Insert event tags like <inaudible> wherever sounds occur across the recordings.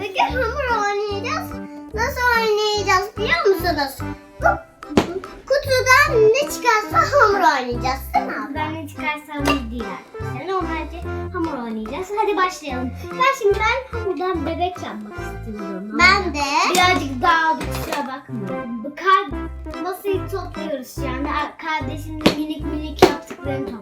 Bugün hamur oynayacağız. Nasıl oynayacağız biliyor musunuz? Kutudan ne çıkarsa hamur oynayacağız değil mi abla? Ben ne çıkarsa hamur değil arkadaşlar. Normalde hamur oynayacağız. Hadi başlayalım. Ben şimdi ben hamurdan bebek yapmak istiyorum. Ben de. Birazcık dağıldık kusura bakmayın. Kar masayı topluyoruz şu anda. Ar- Kardeşim de minik minik yaptıklarını toplasın.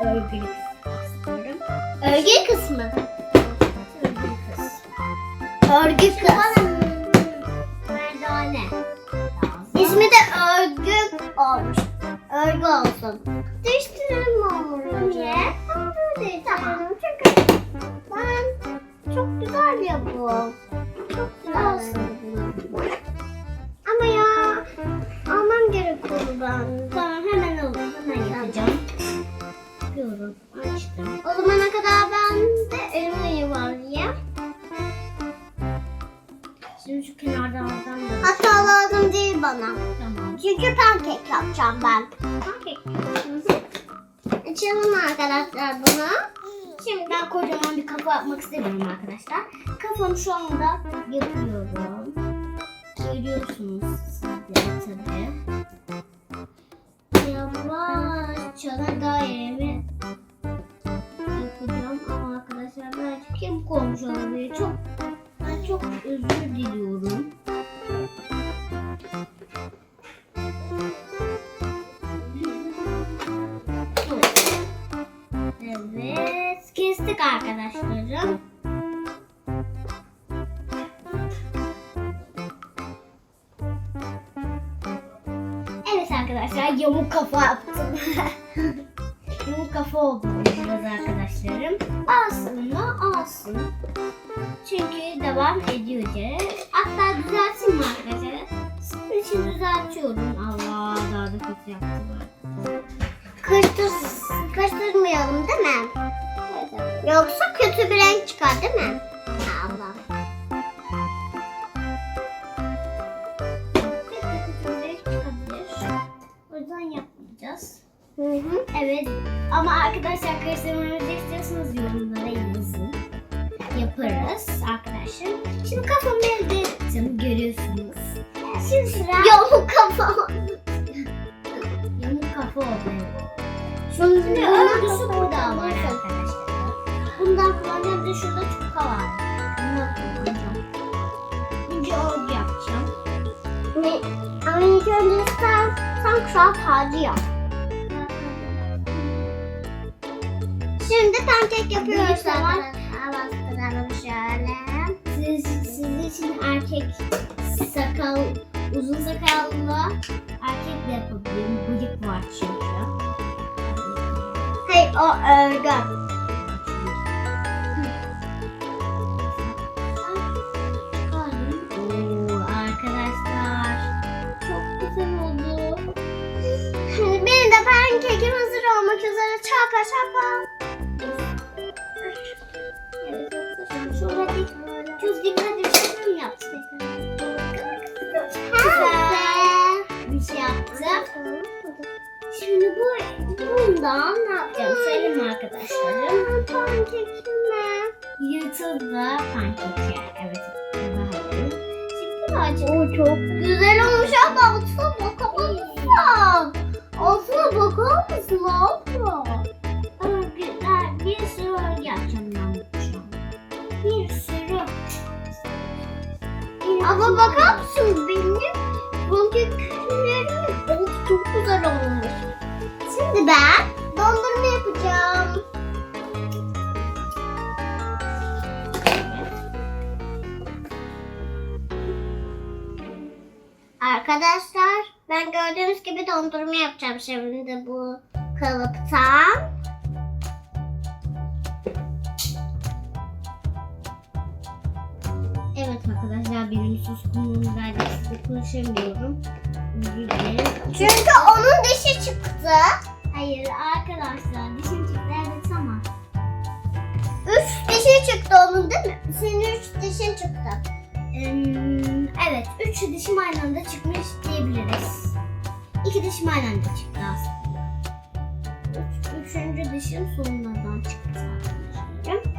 Örgülü istiyorum. Örgü kısmı. Örgülü kız. Örgü kız. Merdane. İsmi de örgü olmuş. Örgü olsun. Değiştirelim mi hamuru? Niye? Hamuru değiştirelim. Çünkü ben çok güzel ya bu. Çok güzel olsun. Ama ya almam gerek onu ben. Açtım. O zamana kadar ben de elime yuvarlayayım. Şimdi şu kenardan oradan da. Hatta lazım değil bana. Tamam. Çünkü pankek yapacağım ben. Pankek. Açalım arkadaşlar bunu. Şimdi ben kocaman bir kafa yapmak istemiyorum arkadaşlar. Kafamı şu anda yapıyorum. Görüyorsunuz siz de tabii. Arkadaşlar, yamuk kafa yaptım. <laughs> yamuk kafa oldu biraz arkadaşlarım. Mı? Alsın. Çünkü devam edeceğiz. Hatta düzeltsin mi arkadaşlar? Sizin için düzeltiyorum. Allah daha da kötü yaptım. Kırtır, kırtırmayalım değil mi? Yoksa kötü bir renk çıkar değil mi? Evet ama arkadaşlar karıştırmamızı istiyorsanız yorumlara yazın. Yaparız arkadaşlar. Şimdi kafamı elde ettim görüyorsunuz. Şimdi sıra Yolun kafa. yamuk kafa oldu. Şunu Şimdi örgüsü burada var arkadaşlar. Bundan kullanacağım de şurada çuka var. Bundan kullanacağım. Önce örgü yapacağım. Ne? Ama ilk önce sen, sen kral tacı yap. Şimdi pankek yapıyoruz zaman-. Bastıralım şöyle. Siz, sizin için erkek sakal, uzun sakallı erkek de yapabilirim. Bıyık var çünkü. Hayır o örgü. Oo, arkadaşlar çok güzel oldu. Benim de pankekim hazır olmak üzere. Çapa çapa. Şimdi bu bundan ne yapacağım söyleyeyim arkadaşlarım. Pankekime. Yırtıldı pankek yani. Evet. Bakalım. Şimdi O çok güzel olmuş ama altına bakar mısın? Altına bakar mısın abla? örgüler bir sürü örgü yapacağım ben şu an. Bir sürü. Ama bakar mısın benim çok güzel olmuş. Şimdi ben dondurma yapacağım. Arkadaşlar ben gördüğünüz gibi dondurma yapacağım şimdi bu kalıptan. Evet arkadaşlar benim suskunluğum verdi size konuşamıyorum. Çünkü onun dişi çıktı. Hayır arkadaşlar dişim çıktı evet ama. Üç dişi çıktı onun değil mi? Senin üç dişin çıktı. Evet üç dişim aynı anda çıkmış diyebiliriz. İki dişim aynı anda çıktı aslında. Üç, üçüncü dişim sonradan çıktı arkadaşlarım.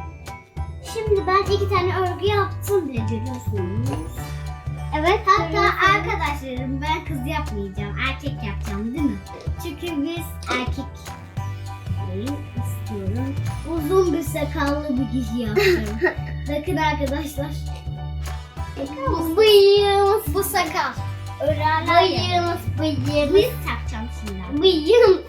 Şimdi ben iki tane örgü yaptım bile görüyorsunuz. Evet Hatta arkadaşlarım ben kız yapmayacağım, erkek yapacağım değil mi? Çünkü biz erkek istiyorum. Uzun bir sakallı bir kişi yapacağım. <laughs> Bakın arkadaşlar. Bıyığımız Bu sakal. Örerler. Bıyığımız bıyığımız. Bıyık takacağım şimdi. Bıyığım.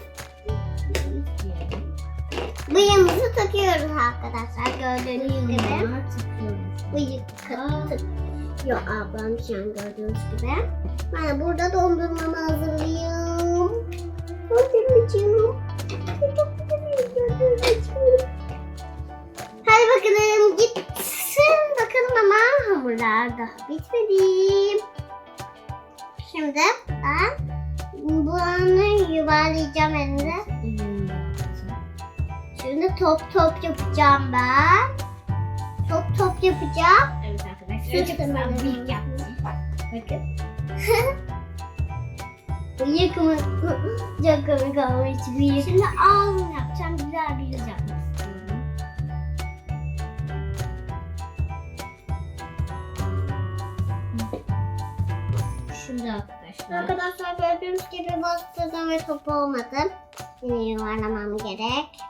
Bıyığımızı takıyoruz arkadaşlar gördüğünüz gibi. Bıyığımı takıyorum. Bıyık taktık. Yok ablam şu an gördüğünüz gibi. Ben burada dondurmamı hazırlayayım. Dondurmacığım. Hadi bakalım gitsin bakalım ama hamurlar daha bitmedi. Şimdi ben bunu yuvarlayacağım elimde. Şimdi top top yapacağım ben. Top top yapacağım. Çok güzel bıyık yaptım. Bakın. <laughs> Bıyık mı? Çok komik olmuş bıyık. Şimdi ağzını yapacağım. Güzel bir yüz yapmak istiyorum. Şimdi arkadaşlar. Arkadaşlar gördüğünüz gibi bastırdım ve top olmadı. Yine yuvarlamam gerek.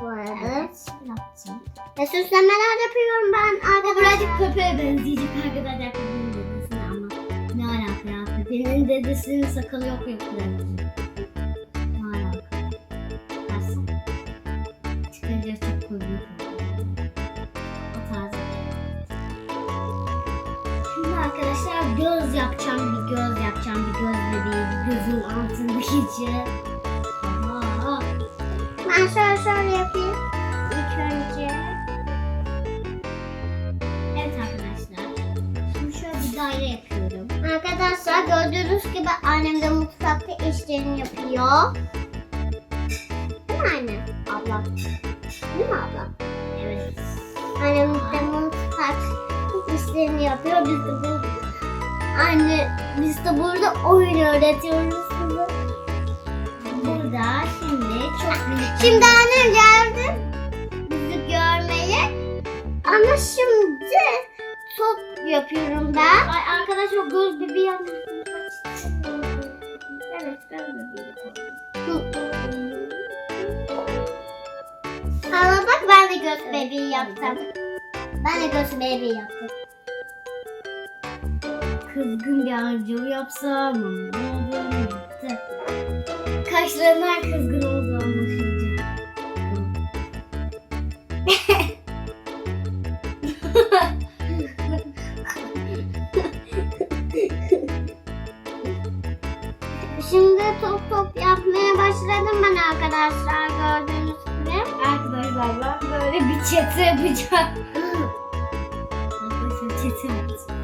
Bu arada. Evet, yaptım. Ve süslemeler yapıyorum ben arkadaşlar. birazcık köpeğe benzeyecek arkadaşlar köpeğin dedesine ama ne alaka ya köpeğin dedesinin sakalı yok yok. Ne alaka? Nasıl? Çıkınca çok komik. O tarz. Şimdi arkadaşlar göz yapacağım bir göz yapacağım bir göz bebeği bir gözün altındaki Aha. Ben şöyle şöyle yapayım. İlk önce. Arkadaşlar gördüğünüz gibi annem de mutfakta işlerini yapıyor. Değil mi anne? Abla. Değil mi abla? Evet. Annem de mutfak işlerini yapıyor. Biz de burada. Anne biz de burada oyun öğretiyoruz size. Burada şimdi çok minik Şimdi annem geldi bizi görmeye. Ama şimdi yapıyorum ben. Ay arkadaşlar göz bebeği yapmışsın. Evet göz bebeği. Hala bak ben de göz bebeği yaptım. Ben de göz bebeği yaptım. Kızgın bir harcı yapsam olur. Kaşlarından kızgın oldu Şimdi top top yapmaya başladım ben arkadaşlar gördüğünüz gibi. Arkadaşlar ben böyle bir çete yapacağım. Arkadaşlar çete yapacağım.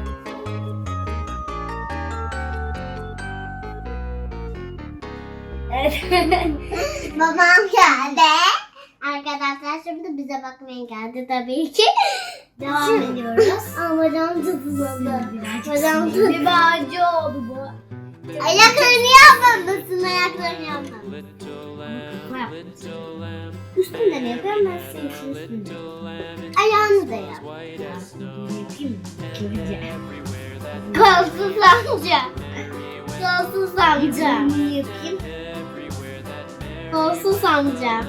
Babam geldi. Arkadaşlar şimdi bize bakmaya geldi tabii ki. Devam ediyoruz. Ama tutmadı. Birazcık Hocam sinirli bir ağacı oldu bu. Ayaklarını yapmamışsın ayaklarını yapmamışsın. Üstünde ne yapıyorum ben senin için üstünde. Ayağını da yap. Yapayım mı? Kolsuz amca. Kolsuz amca. Yapayım. Kolsuz amca.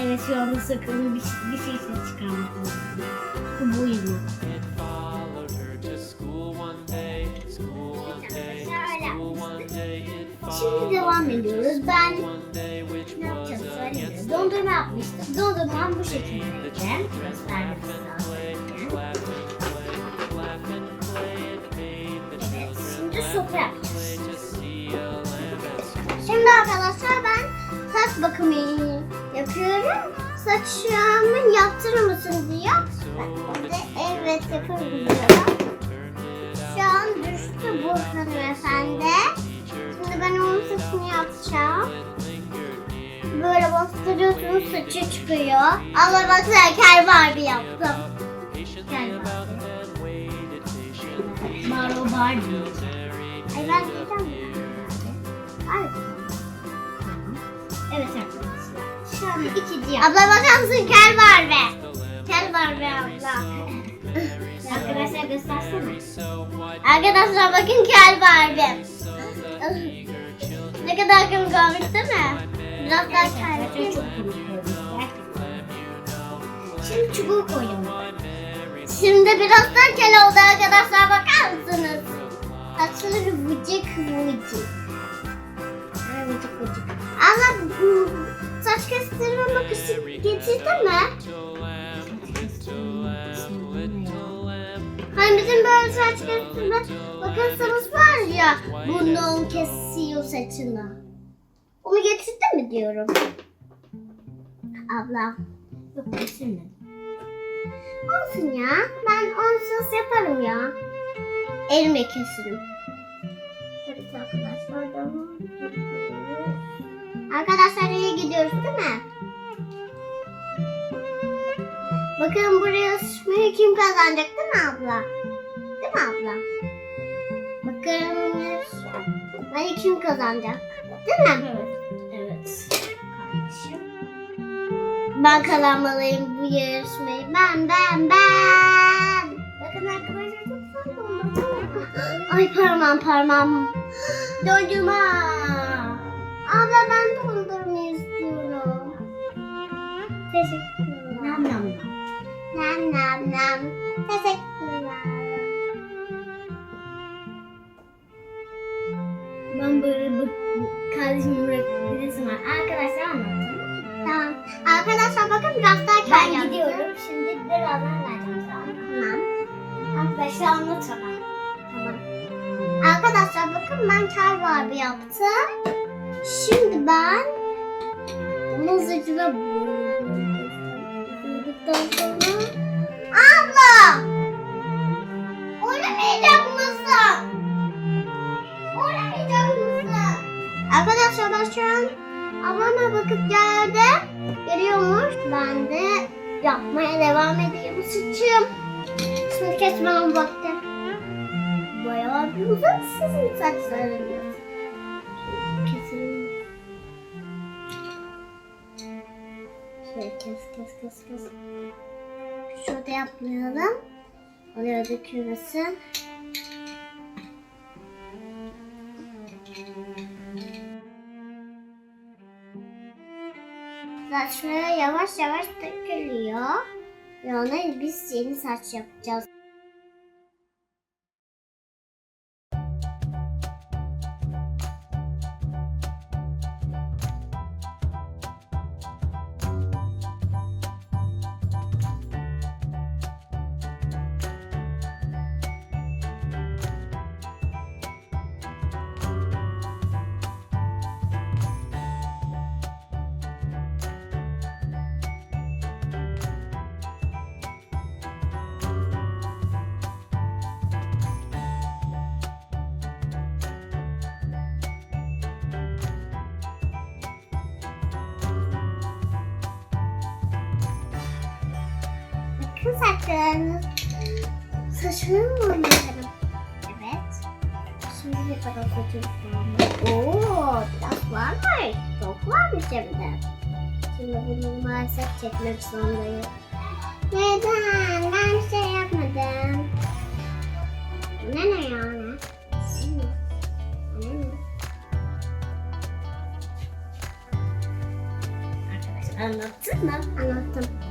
Evet şu anda sakalım bir, bir şey ses Dondurmam bu şekildeydi. Gösterdim size aslında. Evet, şimdi sopa. Şimdi arkadaşlar ben saç bakımı yapıyorum. Saçımı yaptırır mısın diyor. De evet yaparım diyorum. şu an düştü bu hanımefendi. Şimdi ben onun saçını yapacağım. Böyle bastırıyorsunuz saçı çıkıyor. Allah baksana kel Barbie yaptım. Gel bak. Maro Barbie. Ay ben diyeceğim. Ay. Evet arkadaşlar. Şu an ikinci. Abla bakar mısın kel Barbie? Kel Barbie abla. Arkadaşlar göstersene. Arkadaşlar bakın kel Barbie. ne kadar komik değil mi? Biraz daha. Gerçekten çok. Gerçekten. Şimdi çubuğu koyalım. Şimdi biraz daha kel oldu arkadaşlar bakar mısınız? Saçları vıcık vıcık. Ay vıcık vıcık. Ama saç kestirme makası getirdi mi? Hani bizim böyle saç kestirme makasımız var ya. Bundan kesiyor saçını. Onu getirdi mi diyorum. Abla. Yok kesilmedi. Olsun ya. Ben onsuz yaparım ya. Elime keserim. Evet arkadaşlar. Arkadaşlar iyi gidiyoruz değil mi? Bakın buraya sıçmayı kim kazanacak değil mi abla? Değil mi abla? Bakın ben kim kazanacak? Değil mi? Evet. Ben kazanmalıyım bu yarışmayı. Ben ben ben. Bakın arkadaşlar çok sarıldım. Ay parmağım parmağım. Dondurma. Abla ben dondurma istiyorum. Teşekkürler. Nam nam nam. Nam nam nam. Teşekkürler. Arkadaşlar bakın biraz daha Ben kar yaptım. gidiyorum. Şimdi birazdan geleceğim sana. Tamam. Arkadaşlar anlat. Tamam. Arkadaşlar bakın ben kar Barbie yaptım. Şimdi ben saçına boyadıktan sonra Abla! Oynamayacak mısın? Oynamayacak mısın? Arkadaşlar ben şu an ablama bakıp geldim. Geliyormuş. Ben de yapmaya devam ediyorum saçım. Şimdi kesmem vakti. Bayağı bir uzun sizin saçlarınız. Kesin. Şöyle kes kes kes kes. Şurada yapmayalım. Oraya dökülmesin. Saçlara yavaş yavaş dökülüyor. Yani biz yeni saç yapacağız. Bakın saçlarınız. Saçını mı oynayalım? Evet. Şimdi ne kadar saçım kaldı? Oo, biraz var mı? Çok varmış hem de. Şimdi bunu maalesef çekmek zorundayım. Neden? Ben bir şey yapmadım. Ne ne yani? Anlattın mı? Anlattım.